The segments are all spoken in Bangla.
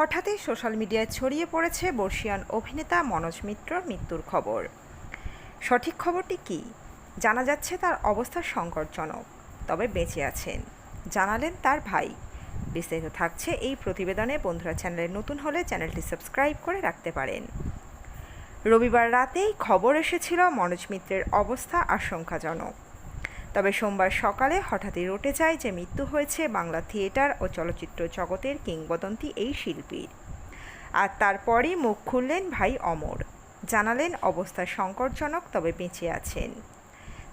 হঠাৎই সোশ্যাল মিডিয়ায় ছড়িয়ে পড়েছে বর্ষিয়ান অভিনেতা মনোজ মিত্রর মৃত্যুর খবর। সঠিক খবরটি কি? জানা যাচ্ছে তার অবস্থা সংকটজনক, তবে বেঁচে আছেন। জানালেন তার ভাই। বিস্তারিত থাকছে এই প্রতিবেদনে। বন্ধুরা, চ্যানেলে নতুন হলে চ্যানেলটি সাবস্ক্রাইব করে রাখতে পারেন। রবিবার রাতেই খবর এসেছিল মনোজ মিত্রের অবস্থা আশঙ্কাজনক। তবে সোমবার সকালে হঠাৎই রটে যায় যে মৃত্যু হয়েছে বাংলা থিয়েটার ও চলচ্চিত্র জগতের কিংবদন্তি এই শিল্পীর। আর তারপরই মুখ খুললেন ভাই অমর। জানালেন অবস্থা সংকটজনক, তবে বেঁচে আছেন।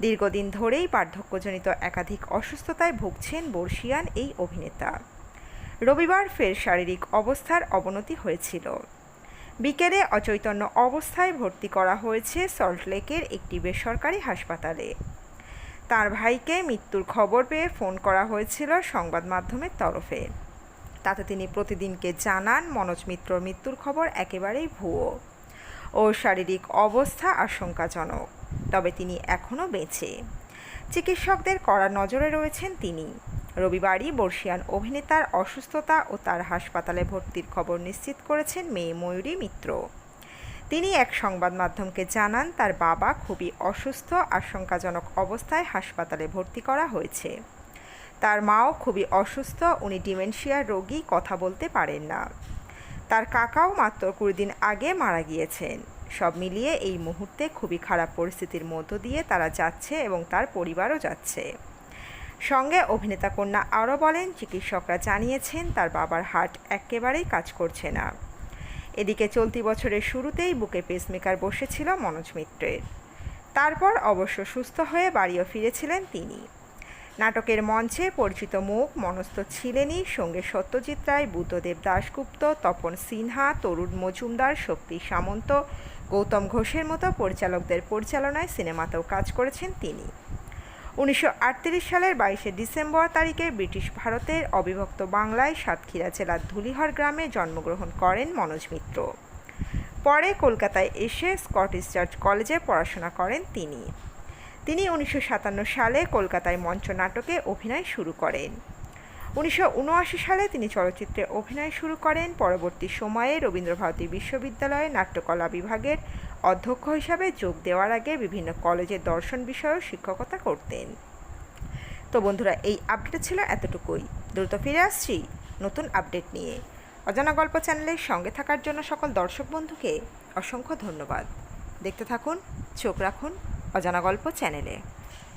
দীর্ঘদিন ধরেই বার্ধক্যজনিত একাধিক অসুস্থতায় ভুগছেন বর্ষিয়ান এই অভিনেতা। রবিবার ফের শারীরিক অবস্থার অবনতি হয়েছিল। বিকেলে অচৈতন্য অবস্থায় ভর্তি করা হয়েছে সল্টলেকের একটি বেসরকারি হাসপাতালে। তার ভাইকে মৃত্যুর খবর পেয়ে ফোন করা হয়েছিল সংবাদ মাধ্যমের তরফে। তাতে তিনি প্রতিদিনকে জানান, মনোজ মিত্রর মৃত্যুর খবর একেবারেই ভুয়ো ও শারীরিক অবস্থা আশঙ্কাজনক, তবে তিনি এখনও বেঁচে। চিকিৎসকদের কড়া নজরে রয়েছেন তিনি। রবিবারই বর্ষিয়ান অভিনেতার অসুস্থতা ও তার হাসপাতালে ভর্তির খবর নিশ্চিত করেছেন মেয়ে ময়ূরী মিত্র। তিনি এক সংবাদ মাধ্যমকে জানান, তার বাবা খুবই অসুস্থ, আশঙ্কাজনক অবস্থায় হাসপাতালে ভর্তি করা হয়েছে। তার মাও খুবই অসুস্থ, উনি ডিমেনশিয়ার রোগী, কথা বলতে পারেন না। তার কাকাও মাত্র কুড়ি দিন আগে মারা গিয়েছেন। সব মিলিয়ে এই মুহূর্তে খুবই খারাপ পরিস্থিতির মধ্য দিয়ে তারা যাচ্ছে এবং তার পরিবারও যাচ্ছে। সঙ্গে অভিনেতা কন্যা আরও বলেন, চিকিৎসকরা জানিয়েছেন, তার বাবার হার্ট একেবারেই কাজ করছে না। এদিকে চলতি বছরের শুরুতেই বুকে পেসমেকার বসেছিল মনোজ মিত্রের। তারপর অবশ্য সুস্থ হয়ে বাড়িও ফিরেছিলেন তিনি। নাটকের মঞ্চে পরিচিত মুখ মনস্থ ছিলেনই সঙ্গে সত্যজিৎ রায়, বুদ্ধদেব দাশগুপ্ত, তপন সিনহা, তরুণ মজুমদার, শক্তি সামন্ত, গৌতম ঘোষের মতো পরিচালকদের পরিচালনায় সিনেমাতেও কাজ করেছেন তিনি। উনিশশো আটত্রিশ সালের বাইশে ডিসেম্বর তারিখে ব্রিটিশ ভারতের অবিভক্ত বাংলায় সাতক্ষীরা জেলার ধুলিহর গ্রামে জন্মগ্রহণ করেন মনোজ মিত্র। পরে কলকাতায় এসে স্কটিশ চার্চ কলেজে পড়াশোনা করেন তিনি। তিনি উনিশশো সাতান্ন সালে কলকাতায় মঞ্চ নাটকে অভিনয় শুরু করেন। উনিশশো উনআশি সালে তিনি চলচ্চিত্রে অভিনয় শুরু করেন। পরবর্তী সময়ে রবীন্দ্রভারতী বিশ্ববিদ্যালয়ে নাট্যকলা বিভাগের অধ্যক্ষ হিসাবে যোগ দেওয়ার আগে বিভিন্ন কলেজে দর্শন বিষয়েও শিক্ষকতা করতেন। তো বন্ধুরা, এই আপডেট ছিল এতটুকুই। দ্রুত ফিরে আসছি নতুন আপডেট নিয়ে। অজানা গল্প চ্যানেলের সঙ্গে থাকার জন্য সকল দর্শক বন্ধুকে অসংখ্য ধন্যবাদ। দেখতে থাকুন, চোখ রাখুন অজানা গল্প চ্যানেলে